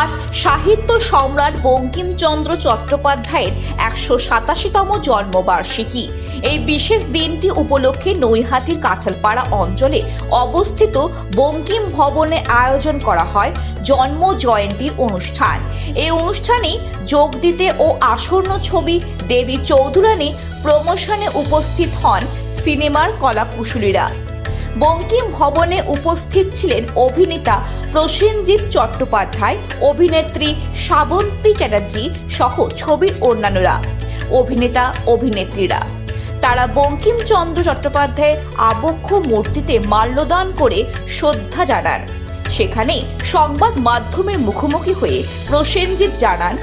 আজ সাহিত্য সম্রাট বঙ্কিমচন্দ্র চট্টোপাধ্যায়ের একশো সাতাশিতম জন্মবার্ষিকী। এই বিশেষ দিনটি উপলক্ষে নৈহাটির কাঁঠালপাড়া অঞ্চলে অবস্থিত বঙ্কিম ভবনে আয়োজন করা হয় জন্ম জয়ন্তীর অনুষ্ঠান। এই অনুষ্ঠানে যোগ দিতে ও আসন্ন ছবি দেবী চৌধুরানী প্রমোশনে উপস্থিত হন সিনেমার কলাকুশলীরা। বঙ্কিম ভবনে উপস্থিত ছিলেন অভিনেতা প্রসেনজিৎ চট্টোপাধ্যায়, অভিনেত্রী শ্রাবন্তী চ্যাটার্জি সহ ছবির অন্যান্যরা, অভিনেতা, অভিনেত্রীরা। তারা বঙ্কিমচন্দ্র চট্টোপাধ্যায়ের আবক্ষ মূর্তিতে মাল্যদান করে শ্রদ্ধা জানান। সেখানে সংবাদ মাধ্যমের মুখোমুখি হয়ে প্রসেনজিৎ জানান,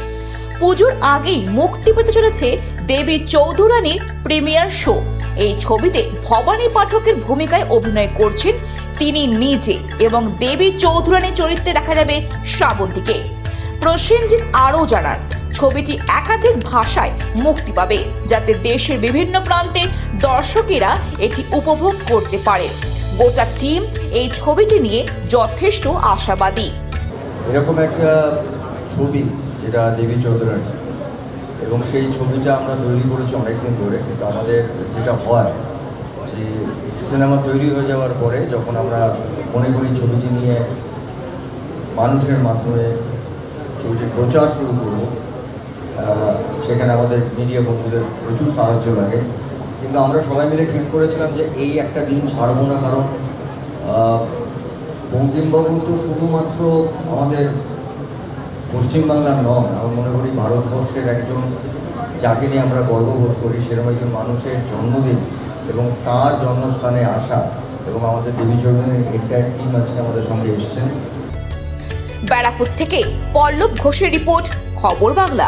পুজোর আগেই মুক্তি পেতে চলেছে দেবী চৌধুরানীর প্রিমিয়ার শো। এই ছবিতে ভবানী পাঠকের ভূমিকায় অভিনয় করছেন তিনি নিজে এবং দেবী চৌধুরানী চরিত্রে দেখা যাবে শ্রাবন্তীকে। প্রসেনজিৎ আরও জানান ছবিটি একাধিক ভাষায় মুক্তি পাবে, যাতে দেশের বিভিন্ন প্রান্তে দর্শকেরা এটি উপভোগ করতে পারে গোটা টিম এই ছবিটি নিয়ে যথেষ্ট আশাবাদী। এরকম একটা ছবি, যেটা দেবী চৌধুরানী এবং সেই ছবিটা আমরা তৈরি করেছি অনেকদিন ধরে, কিন্তু আমাদের যেটা হয়, যে সিনেমা তৈরি হয়ে যাওয়ার পরে যখন আমরা মনে করি ছবিটি নিয়ে মানুষের মাধ্যমে ছবিটির প্রচার শুরু করব সেখানে আমাদের মিডিয়া বন্ধুদের প্রচুর সাহায্য লাগে। কিন্তু আমরা সবাই মিলে ঠিক করেছিলাম যে এই একটা দিন ছাড়বো না, কারণ বঙ্কিমবাবু তো শুধুমাত্র আমাদের পশ্চিমবাংলার নন, আমি মনে করি ভারতবর্ষের একজন, যাকে নিয়ে আমরা গর্ববোধ করি, সেরকম একজন মানুষের জন্মদিন এবং তার জন্মস্থানে আসা এবং আমাদের দেবী চৌধুরীর এন্টায়ার টিম আজকে আমাদের সঙ্গে এসছেন। ব্যারাকপুর থেকে পল্লব ঘোষের রিপোর্ট, খবর বাংলা।